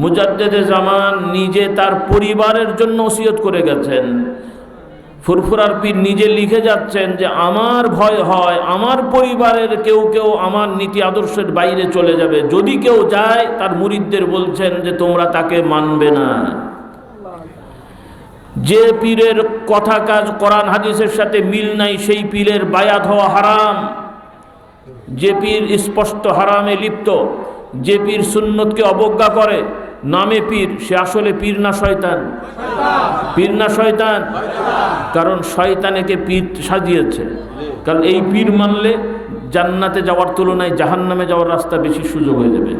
মুজাদ্দেদে জামান নিজে তার পরিবারের জন্য ওসিয়ত করে গেছেন। ফুরফুরার পীর নিজে লিখে যাচ্ছেন যে, আমার ভয় হয়, আমার পরিবারের কেউ কেউ আমার নীতি আদর্শের বাইরে চলে যাবে। যদি কেউ যায়, তার মুরিদদের বলছেন যে, তোমরা তাকে মানবে না। যে পীরের কথা কাজ কোরআন হাদিসের সাথে মিল নাই, সেই পীরের বায়াত হওয়া হারাম। যে পীর স্পষ্ট হারামে লিপ্ত, যে পীর সুন্নতকে অবজ্ঞা করে নামে পীর, সে আসলে পীর না শয়তান? পীর না শয়তান? কারণ শয়তানেকে পীর সাজিয়েছে। কারণ এই পীর মানলে জান্নাতে যাওয়ার তুলনায় জাহান্নামে যাওয়ার রাস্তা বেশি সুযোগ হয়ে যাবে।